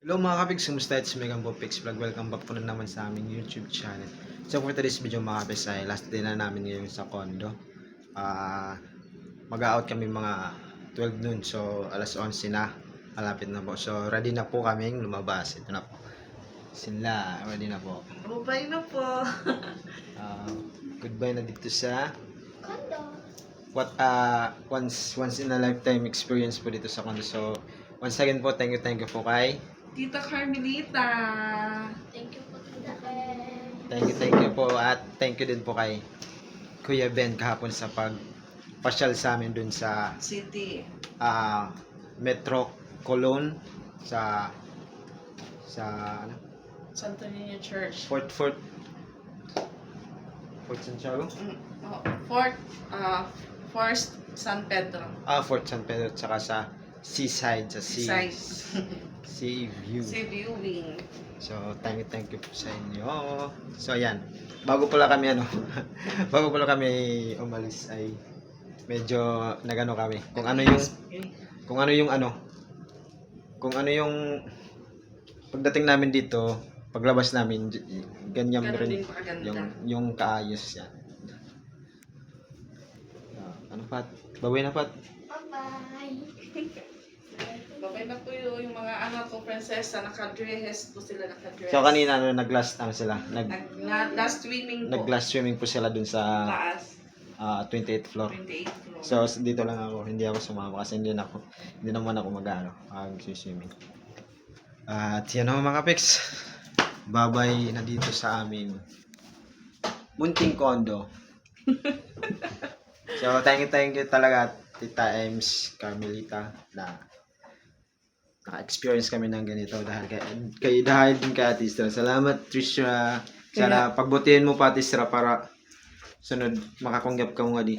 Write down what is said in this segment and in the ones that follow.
Hello mga kapigs, kumusta? It's Megan Popix Vlog. Welcome back po na naman sa aming YouTube channel. So for today's video mga kapigs ay last day na namin ngayon sa condo. Ah, mag-out kami mga 12 noon. So alas 11 na. Malapit na po. So ready na po kaming lumabas. Ito na po. Sila, ready na po. Bye na po. Ah, goodbye na dito sa what uh once once in a lifetime experience po dito sa condo. So once again po, thank you, thank you po kay Tita Carmelita. Thank you po, Tita Ben. Thank you, thank you po. At thank you din po kay Kuya Ben kahapon sa pag pasyal sa amin dun sa City. ah, Metro Cologne sa sa ano, Santo Niño Church. Fort Fort Fort Santiago? Mm, oh, Fort, uh, First San Pedro. Ah, Fort San Pedro tsaka sa seaside sa sea, Side. sea view. Si viewing. So, thank you, thank you po sa inyo. So, ayan. Bago pala kami, ano, bago pala kami umalis ay medyo nagano kami. Kung ano yung, kung ano yung ano, kung ano yung pagdating namin dito, paglabas namin, ganyan Ganun rin din pakaganda. yung, yung kaayos yan. Ah, ano pat? Babay na pat? Babay na po yung, yung mga anak ko, prinsesa. Naka-dress po sila, naka-dress. So, kanina, no, nag-last ano sila, nag, Nag, na, last swimming po. nag-last swimming po sila dun sa Taas. ah, 28th floor. 28 floor. So, dito lang ako. Hindi ako sumama kasi hindi na ako, hindi naman ako mag-ano, mag-swimming. At yan ako mga pics. Babay na dito sa amin. Munting kondo. so, thank you, thank you talaga Tita Ems, Carmelita na naka-experience kami ng ganito dahil kay, kay dahil din kay Atisra. Salamat Trisha. Sana pagbutihin mo pa Atisra para sunod makakunggap ka mo nga di.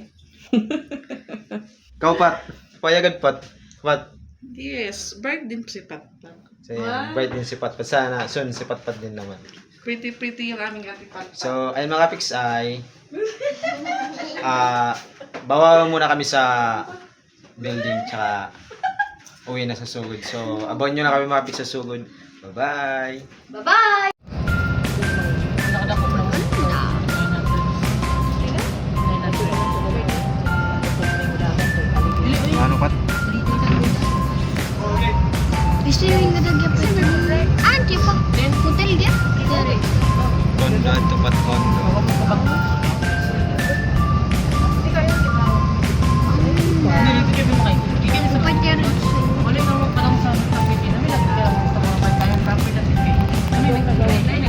Kau pat, payagan pat. Pat. Yes, bright din si Pat. So, yan, bright din si Pat Pat. Sana, soon si Pat Pat din naman. Pretty pretty yung aming ate Pat. So, ayun mga pics ay, ah, bawa muna kami sa building tsaka uwi na sa sugod. So, abangan nyo na kami mga pics sa sugod. Bye-bye! Bye-bye! Ano pat? Gusto yung gadagya pa ito. Ah, di pa. Hotel dia? Dari. Kondo, ito pat kondo. Upad ka rin. Stay.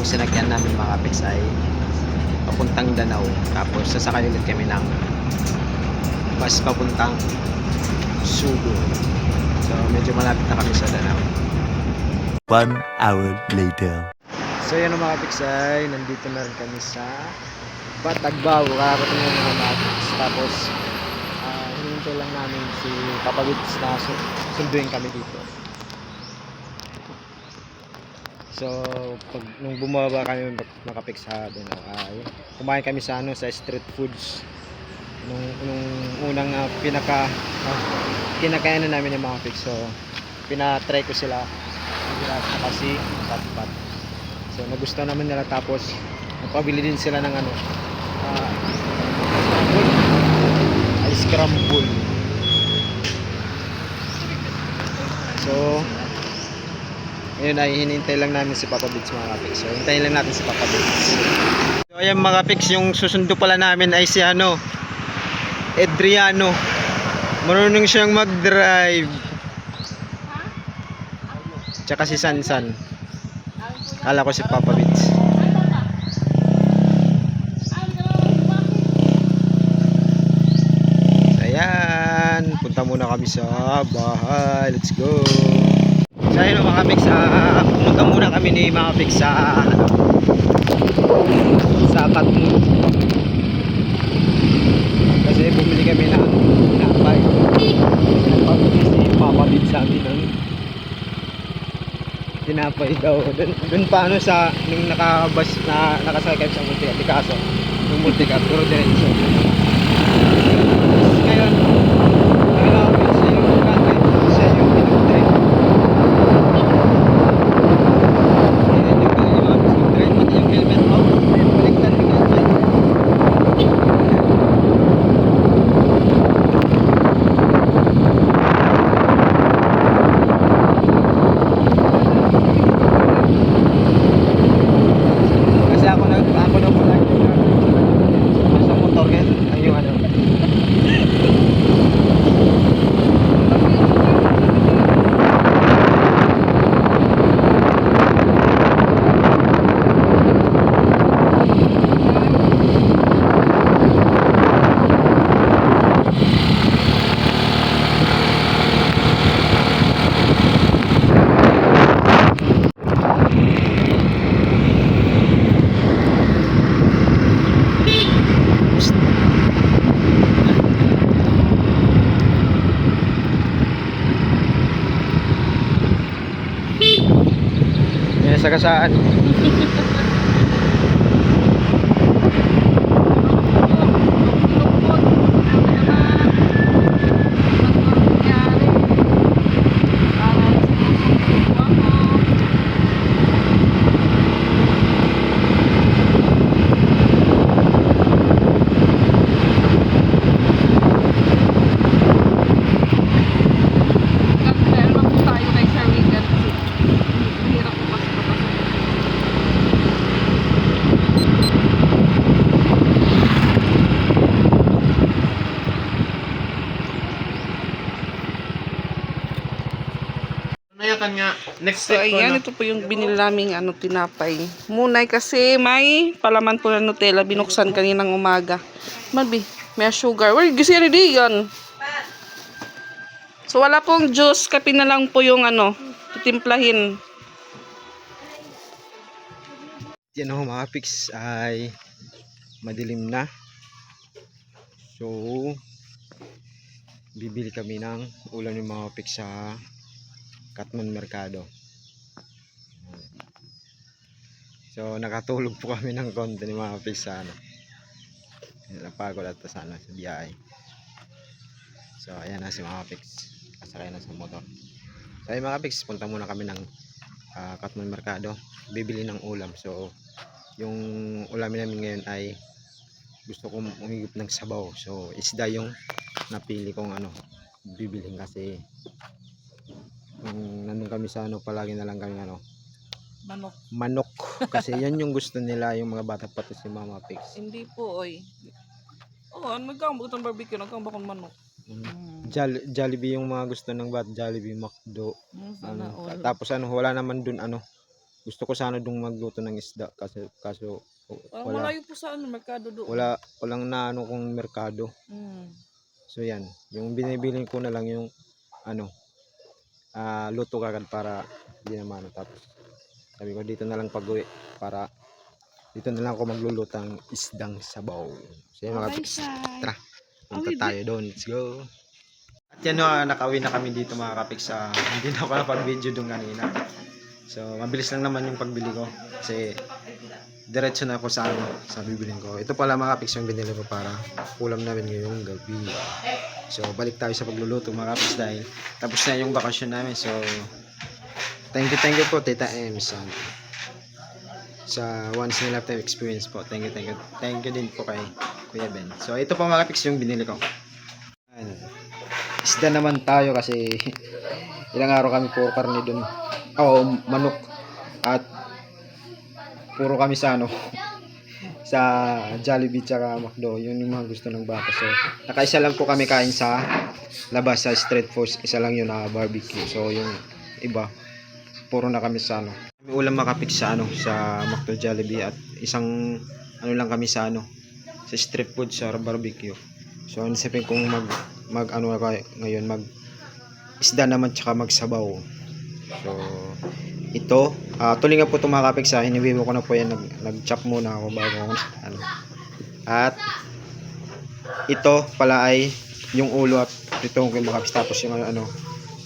Yung sinakyan namin mga pics ay papuntang Danau. Tapos sasakay ulit kami ng bus papuntang Sugo. So medyo malapit na kami sa Danau. One hour later. So yan mga piksay, nandito na rin kami sa Batagbaw, karating yung mga pics. Tapos, ah hinihintay lang namin si Papa Wits na su- sunduin kami dito. So, pag nung bumaba kami pics sa doon, ay kumain kami sa ano sa street foods. Nung, nung unang ah, pinaka uh, kinakayanan namin yung mga pics. So, pinatry ko sila sila kasi pat-pat. So nagustuhan naman nila tapos nagpabili din sila ng ano ah, scramble ay scramble so ayun ay hinintay lang namin si Papa Bits mga kapix so hintayin lang natin si Papa Bits so ayan mga kapix yung susundo pala namin ay si ano Adriano marunong siyang mag-drive tsaka si Sansan Kala ko si Papa Bits. Ayan, punta muna kami sa bahay. Let's go. So ayun mga Pix, ah, pumunta muna kami ni mga Pix sa sa Katmon. Kasi bumili kami ng napay. Pabili si Papa Bits sa amin ng tinapay daw. Dun, dun pa ano sa nung nakabas na nakasakay sa Multica, di kaso yung Multica puro diretso. Tapos Ngayon, nakita ko yun sa yung country, siya yung pinag-drive. Ayan yung pala yung mga pinag-drive, pati yung helmet out, baliktad yung helmet. Kasi ako na ako na po lagi yung sa motor kaya ay yung ano. Yan Nayakan nga. Next So step ko, ayan, no? ito po yung binili naming ano, tinapay. Munay kasi may palaman po ng Nutella. Binuksan kaninang umaga. Mabi, may sugar. Where gisi ano di yan? So wala pong juice. Kape na lang po yung ano, titimplahin. Yan ako mga pics ay madilim na. So, bibili kami ng ulam ng mga pics sa Katman Mercado. So, nakatulog po kami ng konti ni mga pics sa ano. Napagod at sa ano, sa biyahe. So, ayan na si mga pics. Kasakay na sa motor. So, ayun mga pics, punta muna kami ng ah, Katman Mercado. Bibili ng ulam. So, yung ulamin namin ngayon ay gusto kong umigop ng sabaw. So, isda yung napili kong ano, bibilhin kasi nung nandun kami sa ano, palagi na lang kami ano, Manok. manok. Kasi yan yung gusto nila, yung mga bata pati si Mama Pigs. Hindi po, oy. Oh, ano nagkambot ng barbecue, nagkambot ng manok. Mm. Jolli- Jollibee yung mga gusto ng bat, Jollibee, McDo. Mm, sana Ano, all. ta- tapos ano, wala naman dun ano, gusto ko sana dun magluto ng isda kasi kaso Parang wala malayo po sa ano, merkado doon. wala walang naano kong merkado. Mm. So yan, yung binibilin ko na lang yung ano, ah luto kagad para hindi naman tapos Sabi ko dito na lang pag-uwi para dito na lang ako maglulutang isdang sabaw. So yun mga pics. Tara, punta tayo doon. Let's go. At yan na, nakauwi na kami dito mga kapiks. sa hindi na ako nakapag-video doon kanina. So, mabilis lang naman yung pagbili ko. Kasi, diretso na ako sa ano, sa bibilin ko. Ito pala mga kapiks yung binili ko para ulam namin ngayong gabi. So, balik tayo sa pagluluto mga kapiks dahil tapos na yung bakasyon namin. So, thank you, thank you po Tita M sa, sa once in a lifetime experience po. Thank you, thank you. Thank you din po kay Kuya Ben. So, ito po mga kapiks yung binili ko. Ayan. Isda naman tayo kasi ilang araw kami puro karne dun. Oo, manok. At puro kami sa ano sa Jollibee tsaka McDo. Yun yung mga gusto ng bata. So, nakaisa lang po kami kain sa labas sa street food. Isa lang yun na barbecue. So, yung iba, puro na kami sa ano. Kami ulam makapik sa ano, sa McDo Jollibee at isang ano lang kami sa ano, sa street food sa barbecue. So, naisipin kong mag, mag ano ngayon, mag isda naman tsaka magsabaw. So, ito, ah tuloy nga po itong mga kapik sa ko na po yan, nag, nag-chop muna ako bago ako, ano. At, ito pala ay yung ulo at ito yung mga kapis, tapos yung ano, ano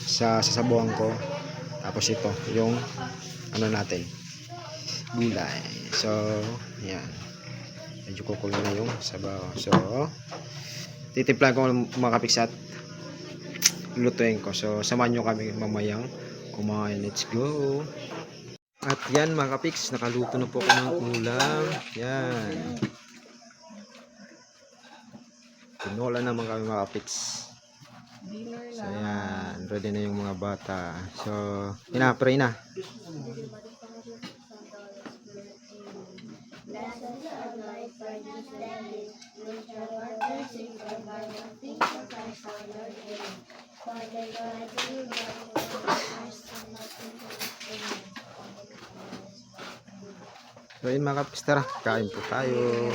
sa sasabuhan ko. Tapos ito, yung ano natin, gulay. So, yan. Medyo kukulo na yung sabaw. So, titimplan ko mga kapik at lutuin ko. So, samahan nyo kami mamayang kumain. Let's go! At yan mga kapiks, nakaluto na po ako ng ulam. Yan. Tinola naman kami mga kapiks. So yan, ready na yung mga bata. So, pinapray na. So yun mga kapiks, tara, kain po tayo.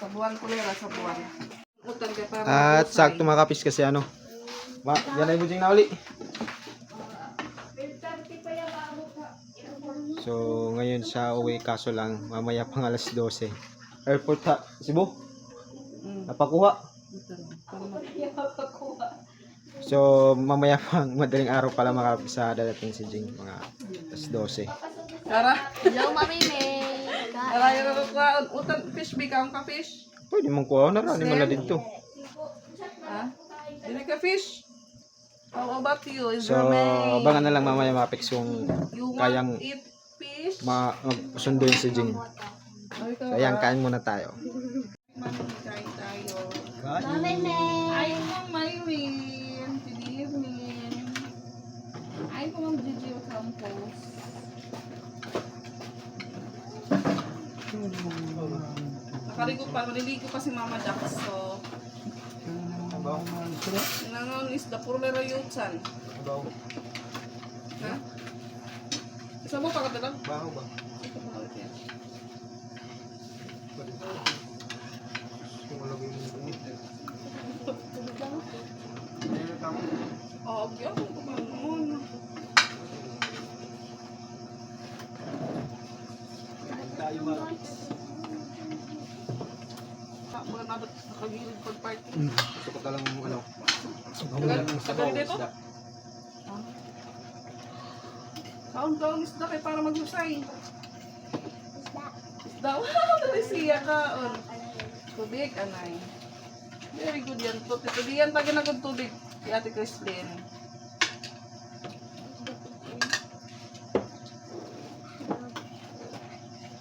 Sabuan ko lera, sabuan. Utang ka para At sakto mga kapis kasi ano. Ma, yan ay bujing na uli. So, ngayon sa uwi kaso lang, mamaya pang alas 12. Airport ha, Cebu, Mm, napakuha. So, mamaya pang madaling araw pala mga kapis sa dadating si Jing, mga alas 12. Tara. Hello, Mami May. Tara, yung kakuhaan. Utang fish big ang ka-fish. Pwede mong kuha na rin, mala dito. Ha? Dili ka fish. How about you? Is So, abangan na lang mamaya mga kapis yung You want kayang eat fish? ma magsunduin si Jing. Ay, So, ayan, kain muna tayo. Kain tayo. Mami May. Ay, Ma'am Mylene. Good evening. Ay, po Ma'am Gigi Campos. Nakaligo pa, maliligo pa si Mama Dax. So, nangon is the puro lero yutsan. Ha? Isa mo pa ka dalag? Baho ba? Ito pa ulit yan. Oo, okay. Ako pa noon. Ah, Wala na ba't nakagilid pag party? Gusto ko talang ano. Tagal, dito? Kaon-kaon isda kay para maglusay. Isda. Wow, dali siya kaon. Tubig, anay. Very good yan. Tubig, yan pag ginagod tubig. Si Ate Christine.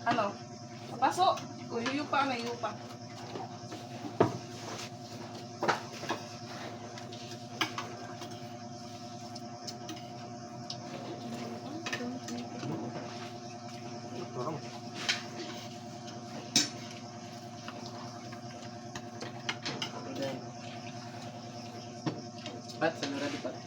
Ano? Paso. Uyuyo pa, anayo pa. Pat, sa naradi pat.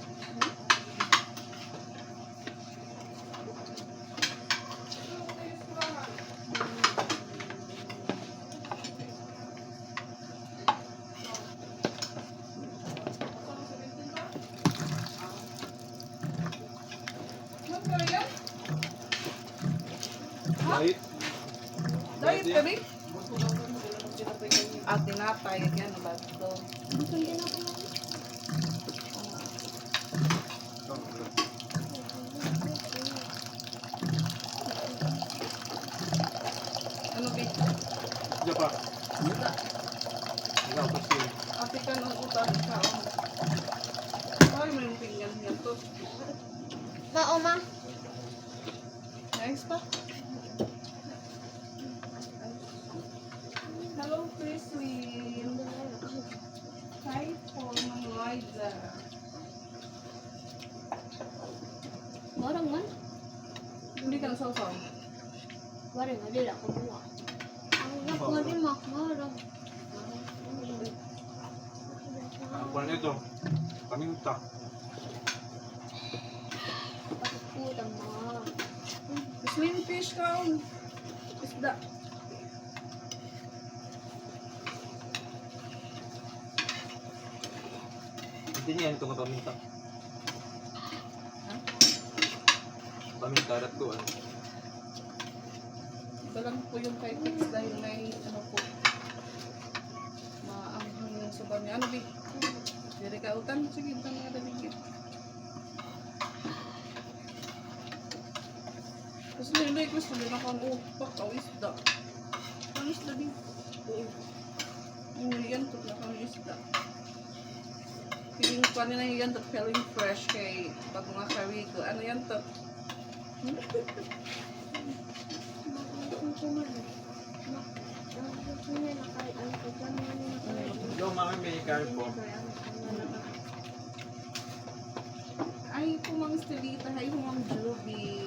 Ano ba yan? At tinapay, yan ba ito? Busog din ako mami. Ano ba? Diyan pa. Ikaw, kasi. Ate ka ng utang ka. Ay, may pinggan niya to. Oo ma. Nice pa. Hello, Chrisley. Hi po, Ma'am Liza. Barang man. Hindi ka nasasaw. Barang nga dila ko buwa. Ang gap nga din mak. Barang. Ano nito? Paminta. Putang ma. Slim fish ka. Isda. Hindi niya itong paminta. Paminta, rat ko ano. Ito lang po yung kay Pix dahil may ano po. Maanghang yung suba niya. Ano bi? Diri ka utan. Sige, utan nga daligid. Kasi nilay ko sa nila kang upak o isda. Ang isda din. Yung yan to na kang isda. Feeling pa nila yan to feeling fresh kay pag mga karigo. Ano yan to? Yo, mami, may kain po. Ay, ay po Ma'am Juby,